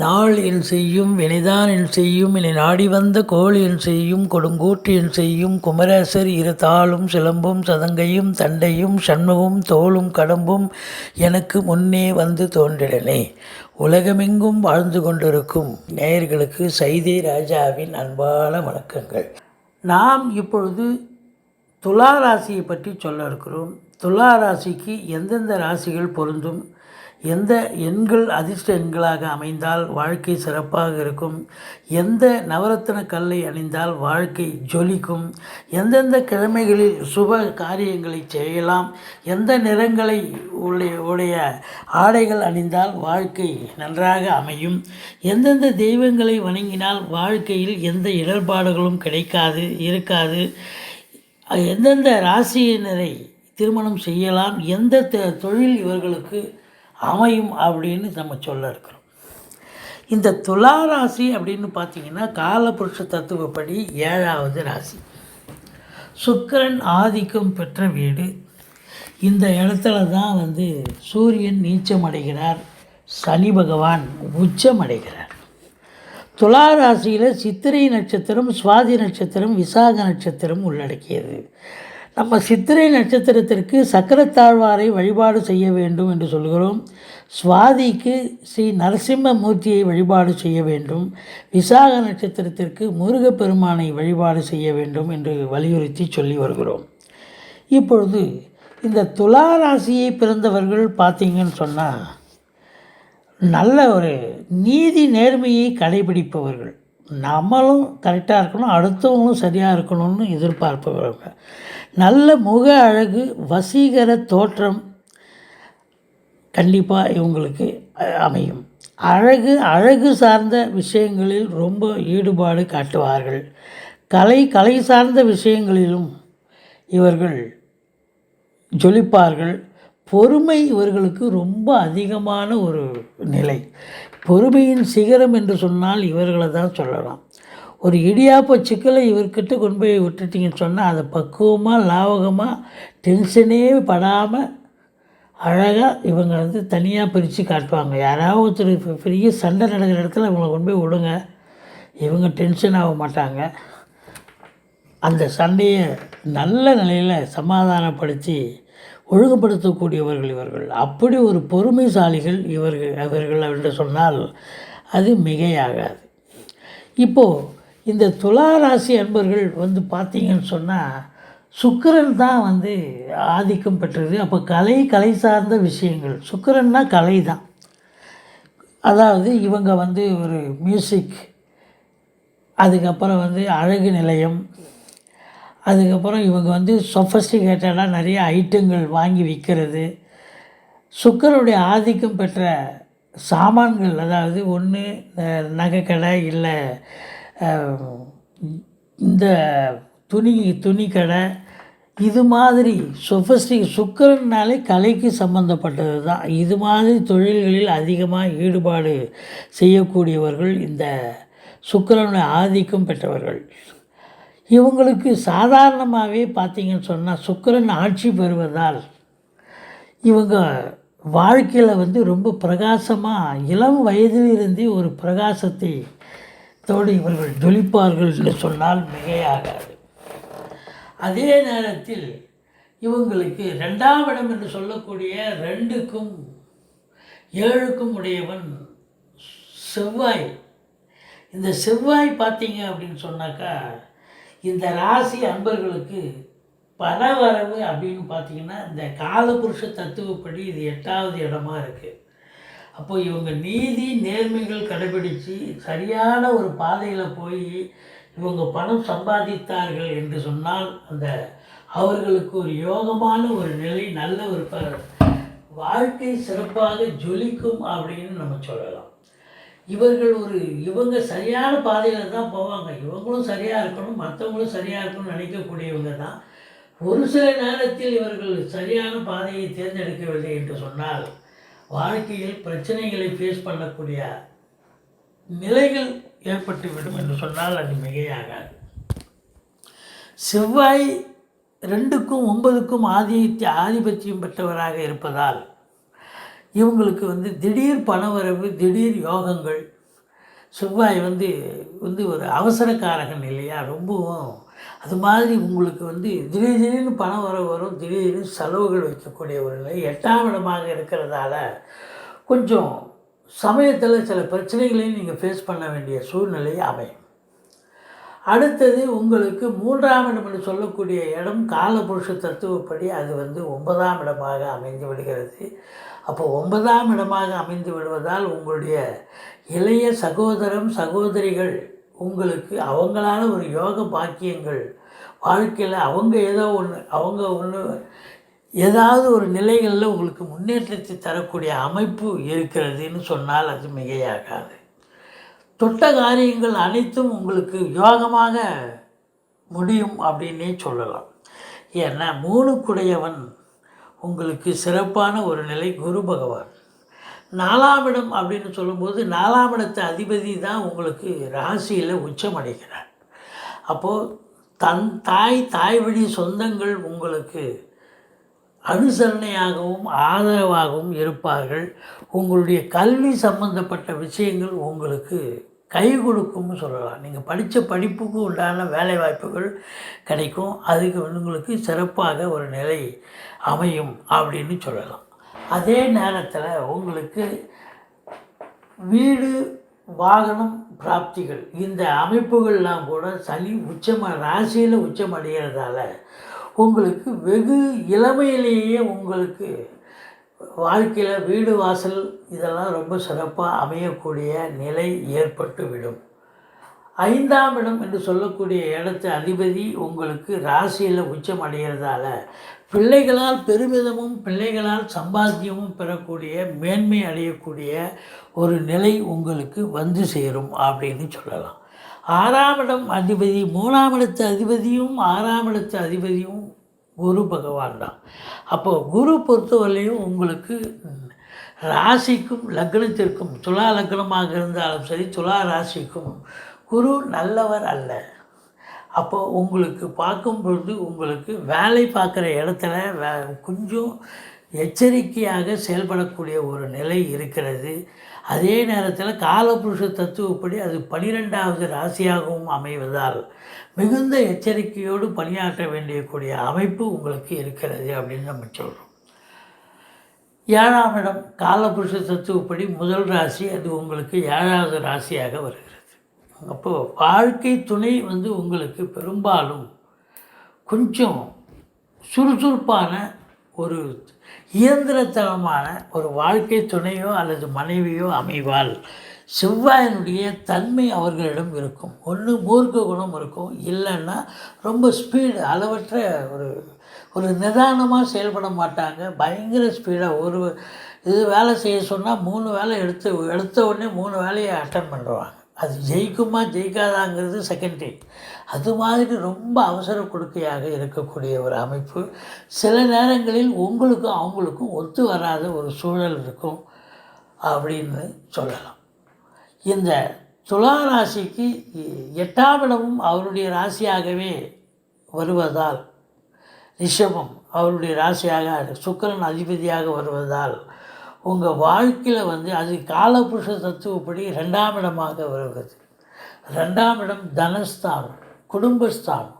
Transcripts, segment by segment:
நாள் என் செய்யும் வினைதான் என் செய்யும் என்னை நாடி வந்த கோள் என் செய்யும் கொடுங்கூற்று என் செய்யும் குமரேசர் இரு தாளும் சிலம்பும் சதங்கையும் தண்டையும் சண்முகம் தோளும் கடம்பும் எனக்கு முன்னே வந்து தோன்றிடனே. உலகமெங்கும் வாழ்ந்து கொண்டிருக்கும் நேயர்களுக்கு சைதை ராஜாவின் அன்பான வணக்கங்கள். நாம் இப்பொழுது துலா ராசியை பற்றி சொல்ல இருக்கிறோம். துலா ராசிக்கு எந்தெந்த ராசிகள் பொருந்தும்? எந்த எண்கள் அதிர்ஷ்ட எண்களாக அமைந்தால் வாழ்க்கை சிறப்பாக இருக்கும்? எந்த நவரத்தின கல்லை அணிந்தால் வாழ்க்கை ஜொலிக்கும்? எந்தெந்த கிழமைகளில் சுப காரியங்களை செய்யலாம்? எந்த நிறங்களை உடைய உடைய ஆடைகள் அணிந்தால் வாழ்க்கை நன்றாக அமையும்? எந்தெந்த தெய்வங்களை வணங்கினால் வாழ்க்கையில் எந்த இடர்பாடுகளும் கிடைக்காது இருக்காது? எந்தெந்த ராசியினரை திருமணம் செய்யலாம் எந்த தொழில் இவர்களுக்கு அமையும் அப்படின்னு நம்ம சொல்ல இருக்கிறோம். இந்த துலா ராசி அப்படின்னு பார்த்தீங்கன்னா காலபுருஷ தத்துவப்படி ஏழாவது ராசி. சுக்கிரன் ஆதிக்கம் பெற்ற வீடு. இந்த இடத்துல தான் வந்து சூரியன் நீச்சம் அடைகிறார் சனி பகவான் உச்சம் அடைகிறார். துலா ராசியில் சித்திரை நட்சத்திரம் சுவாதி நட்சத்திரம் விசாக நட்சத்திரம் உள்ளடக்கியது. நம்ம சித்திரை நட்சத்திரத்திற்கு சக்கரத்தாழ்வாரை வழிபாடு செய்ய வேண்டும் என்று சொல்கிறோம். சுவாதிக்கு ஸ்ரீ நரசிம்ம மூர்த்தியை வழிபாடு செய்ய வேண்டும். விசாக நட்சத்திரத்திற்கு முருகப்பெருமானை வழிபாடு செய்ய வேண்டும் என்று வலியுறுத்தி சொல்லி வருகிறோம். இப்பொழுது இந்த துலா ராசியை பிறந்தவர்கள் பார்த்தீங்கன்னு சொன்னால் நல்ல ஒரு நீதி நேர்மையை கடைபிடிப்பவர்கள். நம்மளும் கரெக்டாக இருக்கணும் அடுத்தவங்களும் சரியாக இருக்கணும்னு எதிர்பார்ப்பவர்கள் நல்ல முக அழகு வசீகர தோற்றம் கண்டிப்பாக இவங்களுக்கு அமையும். அழகு அழகு சார்ந்த விஷயங்களில் ரொம்ப ஈடுபாடு காட்டுவார்கள். கலை கலை சார்ந்த விஷயங்களிலும் இவர்கள் ஜொலிப்பார்கள். பொறுமை இவர்களுக்கு ரொம்ப அதிகமான ஒரு நிலை. பொறுமையின் சிகரம் என்று சொன்னால் இவர்களை தான் சொல்லலாம். ஒரு இடியாப்ப சிக்கலை இவர்கிட்ட கொண்டு போய் விட்டுட்டீங்கன்னு சொன்னால் அதை பக்குவமாக லாவகமாக டென்ஷனே படாமல் அழகாக இவங்க வந்து தனியாக பிரித்து காட்டுவாங்க. யாராவது ஒருத்தர் பெரிய சண்டை நடக்கிற இடத்துல இவங்களை கொண்டு போய் விடுங்க. இவங்க டென்ஷன் ஆக மாட்டாங்க. அந்த சண்டையை நல்ல நிலையில் சமாதானப்படுத்தி ஒழுங்குபடுத்தக்கூடியவர்கள் இவர்கள். அப்படி ஒரு பொறுமைசாலிகள் இவர்கள் அவர்கள் என்று சொன்னால் அது மிகையாகாது. இப்போது இந்த துலா ராசி அன்பர்கள் வந்து பார்த்தீங்கன்னு சொன்னால் சுக்கிரன் தான் வந்து ஆதிக்கம் பெற்றது. அப்போ கலை கலை சார்ந்த விஷயங்கள். சுக்கிரன்னா கலை தான். அதாவது இவங்க வந்து ஒரு மியூசிக் அதுக்கப்புறம் வந்து அழகு நிலையம் அதுக்கப்புறம் இவங்க வந்து சொஃபஸ்டிகேட்டடாக நிறைய ஐட்டங்கள் வாங்கி விற்கிறது சுக்கரனுடைய ஆதிக்கம் பெற்ற சாமான்கள் அதாவது ஒன்று நகைக்கடை இல்லை இந்த துணி துணிக்கடை இது மாதிரி சொஃபஸ்டி சுக்கரன்னாலே கலைக்கு சம்மந்தப்பட்டது தான். இது மாதிரி தொழில்களில் அதிகமாக ஈடுபாடு செய்யக்கூடியவர்கள் இந்த சுக்கரனுடைய ஆதிக்கம் பெற்றவர்கள். இவங்களுக்கு சாதாரணமாகவே பார்த்திங்கன்னு சொன்னால் சுக்கரன் ஆட்சி பெறுவதால் இவங்க வாழ்க்கையில் வந்து ரொம்ப பிரகாசமாக இளம் வயதிலிருந்தே ஒரு பிரகாசத்தை தோடு இவர்கள் ஜொலிப்பார்கள் என்று சொன்னால் மிகையாகாது. அதே நேரத்தில் இவங்களுக்கு ரெண்டாம் இடம் என்று சொல்லக்கூடிய ரெண்டுக்கும் ஏழுக்கும் உடையவன் செவ்வாய். இந்த செவ்வாய் பார்த்தீங்க அப்படின்னு சொன்னாக்கா இந்த ராசி அன்பர்களுக்கு பணவரவு அப்படின்னு பார்த்தீங்கன்னா இந்த காலபுருஷ தத்துவப்படி இது எட்டாவது இடமா இருக்குது அப்போ இவங்க நீதி நேர்மைகள் கடைபிடித்து சரியான ஒரு பாதையில் போய் இவங்க பணம் சம்பாதித்தார்கள் என்று சொன்னால் அந்த அவர்களுக்கு ஒரு யோகமான ஒரு நிலை நல்ல ஒரு ப வாழ்க்கை சிறப்பாக ஜொலிக்கும் அப்படின்னு நம்ம சொல்லலாம். இவர்கள் ஒரு இவங்க சரியான பாதையில் தான் போவாங்க. இவங்களும் சரியாக இருக்கணும் மற்றவங்களும் சரியாக இருக்கணும்னு நினைக்கக்கூடியவங்க தான். ஒரு சில நேரத்தில் இவர்கள் சரியான பாதையை தேர்ந்தெடுக்கவில்லை என்று சொன்னால் வாழ்க்கையில் பிரச்சனைகளை ஃபேஸ் பண்ணக்கூடிய நிலைகள் ஏற்பட்டுவிடும் என்று சொன்னால் அது மிகையாகாது. செவ்வாய் ரெண்டுக்கும் ஒன்பதுக்கும் ஆதித்ய ஆதிபத்தியம் பெற்றவராக இருப்பதால் இவங்களுக்கு வந்து திடீர் பணவரவு திடீர் யோகங்கள் செவ்வாய் வந்து வந்து ஒரு அவசரக்காரகன் இல்லையா? ரொம்பவும் அது மாதிரி உங்களுக்கு வந்து திடீர் திடீர்னு பணம் வர வரும் திடீர்னு செலவுகள் வைக்கக்கூடிய ஒரு நிலை எட்டாம் இடமாக இருக்கிறதால கொஞ்சம் சமயத்தில் சில பிரச்சனைகளையும் நீங்கள் ஃபேஸ் பண்ண வேண்டிய சூழ்நிலை அமையும். அடுத்தது உங்களுக்கு மூன்றாம் இடம் என்று சொல்லக்கூடிய இடம் காலபுருஷ தத்துவப்படி அது வந்து ஒன்பதாம் இடமாக அமைந்து விடுகிறது. அப்போ ஒன்பதாம் இடமாக அமைந்து விடுவதால் உங்களுடைய இளைய சகோதரம் சகோதரிகள் உங்களுக்கு அவங்களால ஒரு யோக பாக்கியங்கள் வாழ்க்கையில் அவங்க ஏதோ ஒன்று அவங்க ஒன்று ஏதாவது ஒரு நிலைகளில் உங்களுக்கு முன்னேற்றத்தை தரக்கூடிய அமைப்பு இருக்கிறதுன்னு சொன்னால் அது மிகையாகாது. தொட்ட காரியங்கள் அனைத்தும் உங்களுக்கு யோகமாக முடியும் அப்படின்னே சொல்லலாம். ஏன்னா மூணுக்குடையவன் உங்களுக்கு சிறப்பான ஒரு நிலை குரு பகவான். நாலாம் இடம் அப்படின்னு சொல்லும்போது நாலாம் இடத்து அதிபதி தான் உங்களுக்கு ராசியில் உச்சமடைகிறார். அப்போது தன் தாய் தாய் வழி சொந்தங்கள் உங்களுக்கு அனுசரணையாகவும் ஆதரவாகவும் இருப்பார்கள். உங்களுடைய கல்வி சம்பந்தப்பட்ட விஷயங்கள் உங்களுக்கு கை கொடுக்கும்னு சொல்லலாம். நீங்கள் படித்த படிப்புக்கு உண்டான வேலை வாய்ப்புகள் கிடைக்கும். அதுக்கு உங்களுக்கு சிறப்பாக ஒரு நிலை அமையும் அப்படின்னு சொல்லலாம். அதே நேரத்தில் உங்களுக்கு வீடு வாகனம் பிராப்திகள் இந்த அமைப்புகள்லாம் கூட சனி உச்சமாக ராசியில் உச்சம் அடைகிறதால உங்களுக்கு வெகு இளமையிலேயே உங்களுக்கு வாழ்க்கையில் வீடு வாசல் இதெல்லாம் ரொம்ப சிறப்பாக அமையக்கூடிய நிலை ஏற்பட்டுவிடும். ஐந்தாம் இடம் என்று சொல்லக்கூடிய இடத்து அதிபதி உங்களுக்கு ராசியில் உச்சம் அடைகிறதால பிள்ளைகளால் பெருமிதமும் பிள்ளைகளால் சம்பாத்தியமும் பெறக்கூடிய மேன்மை அடையக்கூடிய ஒரு நிலை உங்களுக்கு வந்து சேரும் அப்படின்னு சொல்லலாம். ஆறாம் இடம் அதிபதி மூணாம் இடத்து அதிபதியும் ஆறாம் இடத்து அதிபதியும் குரு பகவான் தான். அப்போது குரு பொறுத்தவரையும் உங்களுக்கு ராசிக்கும் லக்னத்திற்கும் துலா லக்னமாக இருந்தாலும் சரி துலா ராசிக்கும் குரு நல்லவர் அல்ல. அப்போ உங்களுக்கு பார்க்கும் பொழுது உங்களுக்கு வேலை பார்க்குற இடத்துல வே கொஞ்சம் எச்சரிக்கையாக செயல்படக்கூடிய ஒரு நிலை இருக்கிறது. அதே நேரத்தில் காலபுருஷ தத்துவப்படி அது பனிரெண்டாவது ராசியாகவும் அமைவதால் மிகுந்த எச்சரிக்கையோடு பணியாற்ற வேண்டியக்கூடிய அமைப்பு உங்களுக்கு இருக்கிறது அப்படின்னு நம்ம சொல்கிறோம் ஏழாம் இடம் காலபுருஷ தத்துவப்படி முதல் ராசி அது உங்களுக்கு ஏழாவது ராசியாக வருகிறது. அப்போது வாழ்க்கை துணை வந்து உங்களுக்கு பெரும்பாலும் கொஞ்சம் சுறுசுறுப்பான ஒரு இயந்திரத்தனமான ஒரு வாழ்க்கை துணையோ அல்லது மனைவியோ அமைவால் செவ்வாயினுடைய தன்மை அவர்களிடம் இருக்கும். ஒன்று மூர்க்க குணம் இருக்கும். இல்லைன்னா ரொம்ப ஸ்பீடு அளவற்ற ஒரு ஒரு நிதானமாக செயல்பட மாட்டாங்க. பயங்கர ஸ்பீடாக ஒரு இது வேலை செய்ய சொன்னால் மூணு வேலை எடுத்து எடுத்த உடனே மூணு வேலையை அட்டன் பண்ணுவாங்க அது ஜெயிக்குமா ஜெயிக்காதாங்கிறது செகண்டரி அது மாதிரி ரொம்ப அவசர கொடுக்கையாக இருக்கக்கூடிய ஒரு அமைப்பு. சில நேரங்களில் உங்களுக்கும் அவங்களுக்கும் ஒத்து வராத ஒரு சூழல் இருக்கும் அப்படின்னு சொல்லலாம். இந்த துலா ராசிக்கு எட்டாம் இடமும் அவருடைய ராசியாகவே வருவதால் ரிஷபம் அவருடைய ராசியாக சுக்கிரன் அதிபதியாக வருவதால் உங்கள் வாழ்க்கையில் வந்து அது காலபுருஷ தத்துவப்படி ரெண்டாம் இடமாக வருகிறது. ரெண்டாம் இடம் தனஸ்தானம் குடும்பஸ்தானம்.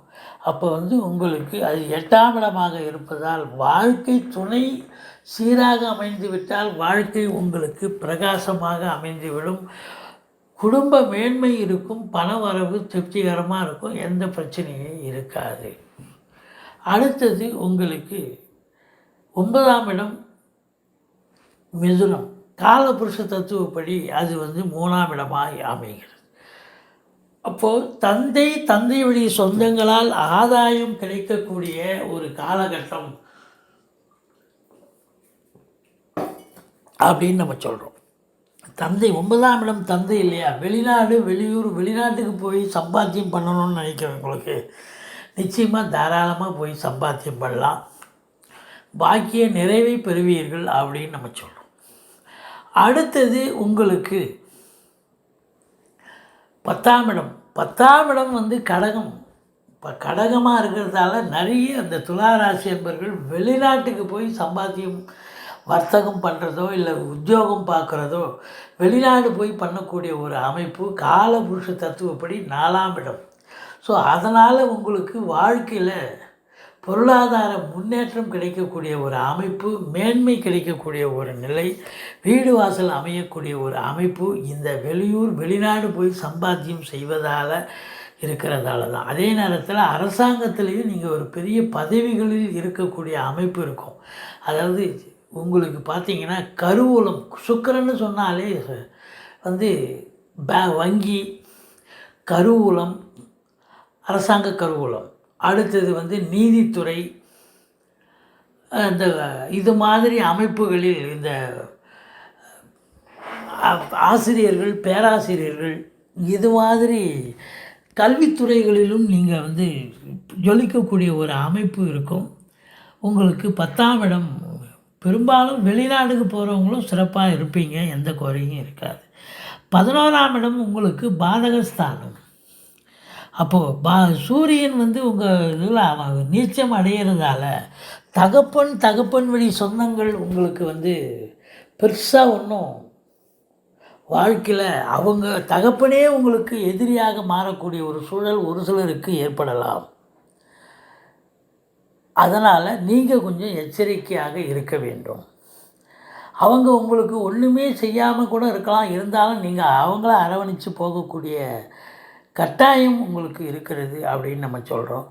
அப்போ வந்து உங்களுக்கு அது எட்டாம் இடமாக இருப்பதால் வாழ்க்கை துணை சீராக அமைந்துவிட்டால் வாழ்க்கை உங்களுக்கு பிரகாசமாக அமைந்துவிடும். குடும்ப மேன்மை இருக்கும் பண வரவு திருப்திகரமாக இருக்கும் எந்த பிரச்சனையும் இருக்காது. அடுத்தது உங்களுக்கு ஒன்பதாம் இடம் மிதுனம். காலபுருஷ தத்துவப்படி அது வந்து மூணாம் இடமாக அமைகிறது. அப்போது தந்தை தந்தை வழி சொந்தங்களால் ஆதாயம் கிடைக்கக்கூடிய ஒரு காலகட்டம் அப்படின்னு நம்ம சொல்கிறோம் தந்தை ஒன்பதாம் இடம் தந்தை இல்லையா? வெளிநாடு வெளியூர் வெளிநாட்டுக்கு போய் சம்பாத்தியம் பண்ணணும்னு நினைக்கிறவங்களுக்கு நிச்சயமாக தாராளமாக போய் சம்பாத்தியம் பண்ணலாம். பாக்கிய நிறைவை பெறுவீர்கள் அப்படின்னு நம்ம சொல்கிறோம் அடுத்தது உங்களுக்கு. பத்தாம் இடம். பத்தாம் இடம் வந்து கடகம். இப்போ கடகமாக இருக்கிறதால நிறைய அந்த துளாராசி என்பர்கள் வெளிநாட்டுக்கு போய் சம்பாத்தியம் வர்த்தகம் பண்ணுறதோ இல்லை உத்தியோகம் பார்க்குறதோ வெளிநாடு போய் பண்ணக்கூடிய ஒரு அமைப்பு காலபுருஷ தத்துவப்படி நாலாம் இடம். ஸோ அதனால் உங்களுக்கு வாழ்க்கையில் பொருளாதார முன்னேற்றம் கிடைக்கக்கூடிய ஒரு அமைப்பு மேன்மை கிடைக்கக்கூடிய ஒரு நிலை வீடு வாசல் அமையக்கூடிய ஒரு அமைப்பு இந்த வெளியூர் வெளிநாடு போய் சம்பாத்தியம் செய்வதால் இருக்கிறதால தான் அதே நேரத்தில் அரசாங்கத்திலையும் நீங்கள் ஒரு பெரிய பதவிகளில் இருக்கக்கூடிய அமைப்பு இருக்கும். அதாவது உங்களுக்கு பார்த்தீங்கன்னா கருவூலம் சுக்கிரன்னு சொன்னாலே வந்து பே வங்கி கருவூலம் அரசாங்க கருவூலம். அடுத்தது வந்து நீதித்துறை இந்த இது மாதிரி அமைப்புகளில் இந்த ஆசிரியர்கள் பேராசிரியர்கள் இது மாதிரி கல்வித்துறைகளிலும் நீங்கள் வந்து ஜொலிக்கக்கூடிய ஒரு அமைப்பு இருக்கும். உங்களுக்கு பத்தாம் இடம் பெரும்பாலும் வெளிநாடுக்கு போகிறவங்களும் சிறப்பாக இருப்பீங்க எந்த குறையும் இருக்காது. பதினோராம் இடம் உங்களுக்கு பாதகஸ்தானம். அப்போது பா சூரியன் வந்து உங்கள் இதில் அவன் நீச்சம் அடையிறதால தகப்பன் தகப்பன் வழி சொந்தங்கள் உங்களுக்கு வந்து பெருசாக ஒன்றும் வாழ்க்கையில் அவங்க தகப்பனே உங்களுக்கு எதிரியாக மாறக்கூடிய ஒரு சூழல் ஒரு சிலருக்கு ஏற்படலாம். அதனால் நீங்கள் கொஞ்சம் எச்சரிக்கையாக இருக்க வேண்டும். அவங்க உங்களுக்கு ஒன்றுமே செய்யாமல் கூட இருக்கலாம். இருந்தாலும் நீங்கள் அவங்கள அரவணைச்சு போகக்கூடிய கட்டாயம் உங்களுக்கு இருக்கிறது அப்படின்னு நம்ம சொல்கிறோம்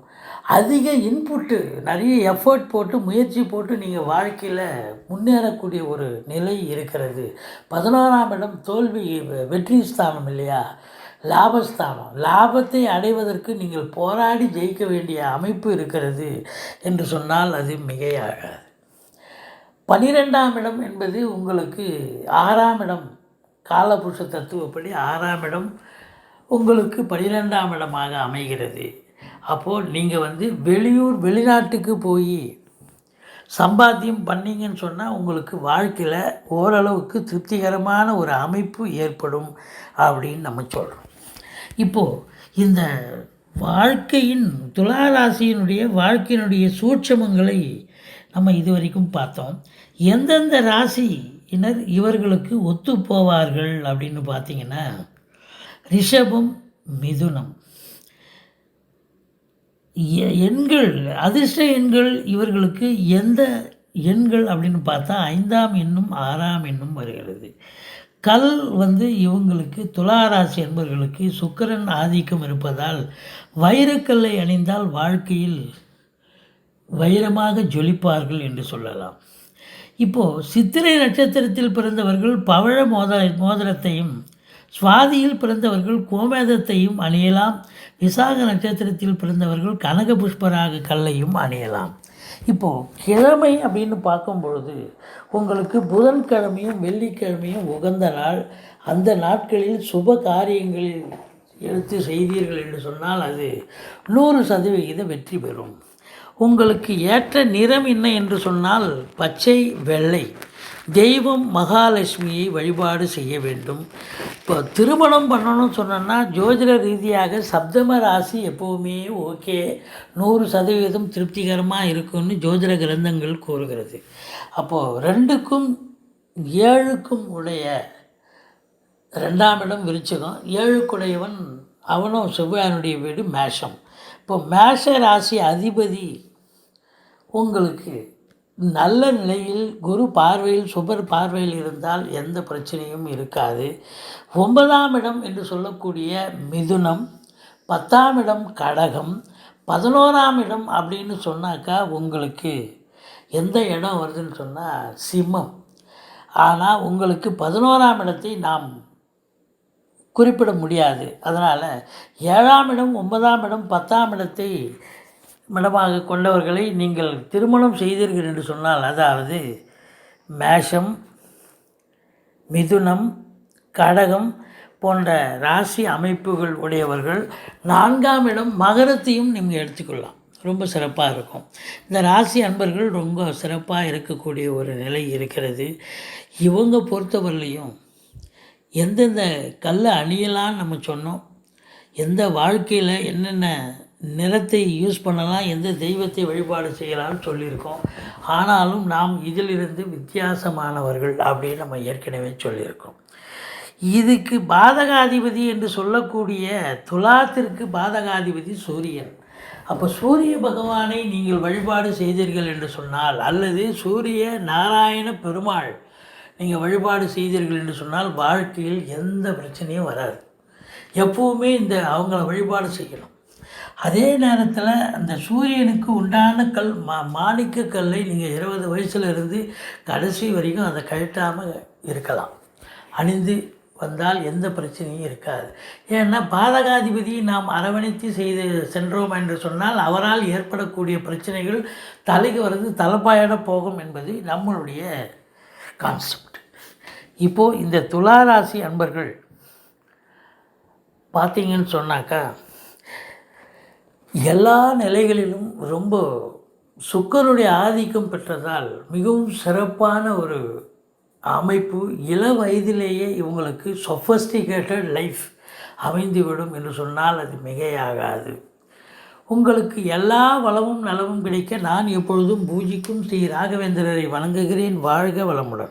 அதிக இன்புட்டு நிறைய எஃபர்ட் போட்டு முயற்சி போட்டு நீங்கள் வாழ்க்கையில் முன்னேறக்கூடிய ஒரு நிலை இருக்கிறது. பதினோராம் இடம் தோல்வி வெற்றி ஸ்தானம் இல்லையா? லாபஸ்தானம். லாபத்தை அடைவதற்கு நீங்கள் போராடி ஜெயிக்க வேண்டிய அமைப்பு இருக்கிறது என்று சொன்னால் அது மிகையாகாது. பனிரெண்டாம் இடம் என்பது உங்களுக்கு ஆறாம் இடம் காலபுருஷ தத்துவப்படி ஆறாம் இடம் உங்களுக்கு பனிரெண்டாம் இடமாக அமைகிறது. அப்போது நீங்கள் வந்து வெளியூர் வெளிநாட்டுக்கு போய் சம்பாத்தியம் பண்ணீங்கன்னு சொன்னால் உங்களுக்கு வாழ்க்கையில் ஓரளவுக்கு திருப்திகரமான ஒரு அமைப்பு ஏற்படும் அப்படின்னு நம்ம சொல்கிறோம் இப்போது இந்த வாழ்க்கையின் துளாராசியினுடைய வாழ்க்கையினுடைய சூட்சமங்களை நம்ம இதுவரைக்கும் பார்த்தோம். எந்தெந்த ராசியினர் இவர்களுக்கு ஒத்து போவார்கள் அப்படின்னு பார்த்தீங்கன்னா ரிஷபம் மிதுனம். எ- எண்கள் அதிர்ஷ்ட எண்கள் இவர்களுக்கு எந்த எண்கள் அப்படின்னு பார்த்தா ஐந்தாம் எண்ணும் ஆறாம் எண்ணும் வருகிறது. கல் வந்து இவங்களுக்கு துளாராசி என்பவர்களுக்கு சுக்கரன் ஆதிக்கம் இருப்பதால் வைரக்கல்லை அணிந்தால் வாழ்க்கையில் வைரமாக ஜொலிப்பார்கள் என்று சொல்லலாம். இப்போது சித்திரை நட்சத்திரத்தில் பிறந்தவர்கள் பவழ மோத மோதிரத்தையும் சுவாதியில் பிறந்தவர்கள் கோமேதத்தையும் அணியலாம். விசாக நட்சத்திரத்தில் பிறந்தவர்கள் கனக புஷ்பராக கல்லையும் அணியலாம். இப்போது கிழமை அப்படின்னு பார்க்கும் பொழுது உங்களுக்கு புதன்கிழமையும் வெள்ளிக்கிழமையும் உகந்த நாள். அந்த நாட்களில் சுப காரியங்களில் எடுத்து செய்தீர்கள் என்று சொன்னால் அது நூறு சதவிகித வெற்றி பெறும். உங்களுக்கு ஏற்ற நிறம் என்ன என்று சொன்னால் பச்சை வெள்ளை. தெய்வம் மகாலட்சுமியை வழிபாடு செய்ய வேண்டும். இப்போ திருமணம் பண்ணணும்னு சொன்னோன்னா ஜோதிட ரீதியாக சப்தம ராசி எப்போவுமே ஓகே நூறு சதவீதம் திருப்திகரமாக இருக்கும்னு ஜோதிட கிரந்தங்கள் கூறுகிறது. அப்போது ரெண்டுக்கும் ஏழுக்கும் உடைய ரெண்டாம் இடம் விருச்சிகம். ஏழுக்குடையவன் அவனும் செவ்வாயனுடைய வீடு மேஷம். இப்போ மேஷ ராசி அதிபதி உங்களுக்கு நல்ல நிலையில் குரு பார்வையில் சுபர் பார்வையில் இருந்தால் எந்த பிரச்சனையும் இருக்காது. ஒன்பதாம் இடம் என்று சொல்லக்கூடிய மிதுனம் பத்தாம் இடம் கடகம் பதினோராம் இடம் அப்படின்னு சொன்னாக்கா உங்களுக்கு எந்த இடம் வருதுன்னு சொன்னால் சிம்மம். ஆனால் உங்களுக்கு பதினோராம் இடத்தை நாம் குறிப்பிட முடியாது. அதனால் ஏழாம் இடம் ஒன்பதாம் இடம் பத்தாம் இடத்தை மிடமாக கொண்டவர்களை நீங்கள் திருமணம் செய்தீர்கள் என்று சொன்னால் அதாவது மேஷம் மிதுனம் கடகம் போன்ற ராசி அமைப்புகள் உடையவர்கள் நான்காம் இடம் மகரத்தையும் நீங்கள் எடுத்துக்கொள்ளலாம். ரொம்ப சிறப்பாக இருக்கும். இந்த ராசி அன்பர்கள் ரொம்ப சிறப்பாக இருக்கக்கூடிய ஒரு நிலை இருக்கிறது. இவங்க பொறுத்தவரையிலையும் எந்தெந்த கல்லை அணியலான்னு நம்ம சொன்னோம். எந்த வாழ்க்கையில் என்னென்ன நிறத்தை யூஸ் பண்ணலாம் எந்த தெய்வத்தை வழிபாடு செய்யலாம்னு சொல்லியிருக்கோம். ஆனாலும் நாம் இதிலிருந்து வித்தியாசமானவர்கள் அப்படின்னு நம்ம ஏற்கனவே சொல்லியிருக்கோம். இதுக்கு பாதகாதிபதி என்று சொல்லக்கூடிய துலாத்திற்கு பாதகாதிபதி சூரியன். அப்போ சூரிய பகவானை நீங்கள் வழிபாடு செய்தீர்கள் என்று சொன்னால் அல்லது சூரிய நாராயண பெருமாள் நீங்கள் வழிபாடு செய்தீர்கள் என்று சொன்னால் வாழ்க்கையில் எந்த பிரச்சனையும் வராது. எப்பவுமே இந்த அவங்கள வழிபாடு செய்யணும். அதே நேரத்தில் அந்த சூரியனுக்கு உண்டான கல் மா மாணிக்க கல்லை நீங்கள் இருபது வயசுலேருந்து கடைசி வரைக்கும் அதை கழட்டாமல் இருக்கலாம். அணிந்து வந்தால் எந்த பிரச்சனையும் இருக்காது. ஏன்னா பாதகாதிபதியை நாம் அரவணைத்து செய்து சென்றோம் என்று சொன்னால் அவரால் ஏற்படக்கூடிய பிரச்சனைகள் தலைக்கு வர்றது தலைப்பாயிட போகும் என்பது நம்மளுடைய கான்செப்ட் இப்போது இந்த துளாராசி அன்பர்கள் பார்த்தீங்கன்னு சொன்னாக்கா எல்லா நிலைகளிலும் ரொம்ப சுக்கருடைய ஆதிக்கம் பெற்றதால் மிகவும் சிறப்பான ஒரு அமைப்பு இள வயதிலேயே இவங்களுக்கு சொஃபஸ்டிகேட்டட் லைஃப் அமைந்துவிடும் என்று சொன்னால் அது மிகையாகாது. உங்களுக்கு எல்லா வளமும் நலமும் கிடைக்க நான் எப்பொழுதும் பூஜிக்கும் ஸ்ரீ ராகவேந்திரரை வணங்குகிறேன். வாழ்க வளமுடன்.